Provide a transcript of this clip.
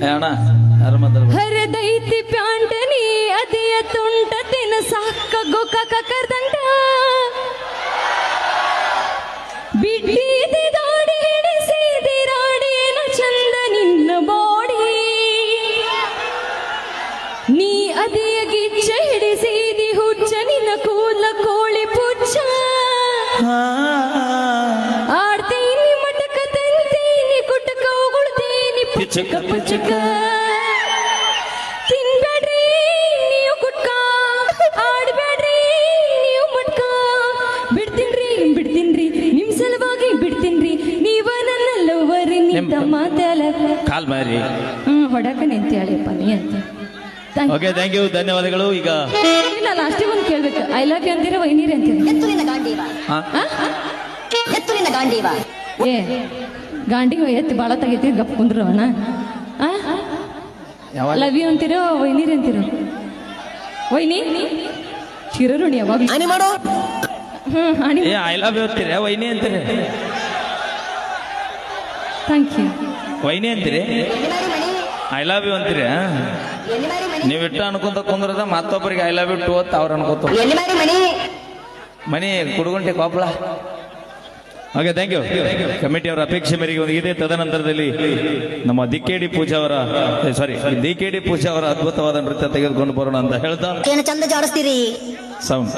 ಅಣ್ಣ ಹರದೈತಿ ಪ್ಯಾಂಟನಿ, ಅದಿಯ ತುಂಟ ತಿನ ಸಾಕ ಗೋಕಾಕ ಕರ್ದಂಟ ಬಿಟ್ಟಿದೆ ದಾಡಿ ಹಿಡಿಸಿದೆ ರಾಡಿ ಏನು ಚಂದ ನಿನ್ನ ಬಾಡಿ. ನೀ ಅದಿಯ ಗಿಚ್ಚ ಹಿಡಿಸಿದಿ ಹುಚ್ಚ ನಿನ್ನ ಕೂಲ ಪಿಚಕ ಪುಚ್ಚಕ ತಿನ್ಬೇಡ್ರಿ ನೀವು ಗುಟ್ಕ ಆಡ್ಬೇಡ್ರಿ ನೀವು ಮಟ್ಕ. ಬಿಡ್ತೀನ್ರಿ ಬಿಡ್ತೀನ್ರಿ. ನಿಮ್ ಸಲುವಾಗಿ ಬಿಡ್ತೀನ್ರಿ. ನೀವ ನನ್ನ ಲವರ್ ನಿಂತ ಮಾತಾಲ. ಕಾಲ್ ಮಾರಿ. ಹ್ಮ್ ಹೊಡಕ ನಿಂತ್ಯಾಳಿಯಪ್ಪ ನೀ ಅಂತ. ಓಕೆ ಥ್ಯಾಂಕ್ ಯು ಧನ್ಯವಾದಗಳು. ಈಗ ಇಲ್ಲ ಲಾಸ್ಟಿಗೆ ಒಂದು ಕೇಳ್ಬೇಕು. ಐ ಲವ್ ಯು ಅಂತೀರ ವೈನೀರಿ ಅಂತೀರ? ಎತ್ತುರಿನ ಗಾಂಡೀವ. ಹಾ? ಎತ್ತುರಿನ ಗಾಂಡೀವ. ಏ. ಗಾಂಡಿಗೆ ಎತ್ತಿ ಭಾಳ ತೆಗಿತೀವಿ ಗಪ್ ಕುಂದ್ರವಣ ಲವ್ ಯು ಅಂತೀರೋ ವೈನೀರಿ ಅಂತೀರೋ? ವೈನಿ? ಚಿರರುಣಿ ಯಾವಾಗ? ಹಾನಿ ಮಾಡೋ. ಹ್ಮ್ ಹಾಣಿ ಏ ಐ ಲವ್ ಯು ಅಂತೀರಿ ವೈನಿ ಅಂತೀರಿ? ಥ್ಯಾಂಕ್ ಯು ವೈನಿ ಅಂತೀರಿ? ಐ ಲವ್ ಯು ಅಂತೀರಿ ನೀವು ಇಟ್ಟ ಅನ್ಕೊಂತ ಕುಂದ್ರದ ಮತ್ತೊಬ್ಬರಿಗೆ ಐ ಲವ್ ಯು ಟು ಅಂತ ಅವ್ರು ಅನ್ಕೋತ. ಮನೆ ಮನಿ Kudugunte Koppal. Okay thank you committee ಅವರ ಅಪೇಕ್ಷೆ ಮೇರೆಗೆ ಒಂದು ಇದೆ. ತದನಂತರದಲ್ಲಿ ನಮ್ಮ ದಿಕ್ಕೇಡಿ ಪೂಜಾ ಅವರ ಸಾರಿ ದಿಕ್ಕೇಡಿ ಪೂಜಾ ಅವರ ಅದ್ಭುತವಾದ ನೃತ್ಯ ತೆಗೆದುಕೊಂಡು ಬರೋಣ ಅಂತ ಹೇಳ್ತಾ. ಏನು ಚಂದ ಜಾಡಿಸ್ತೀರಿ? ಸೌಂಡ್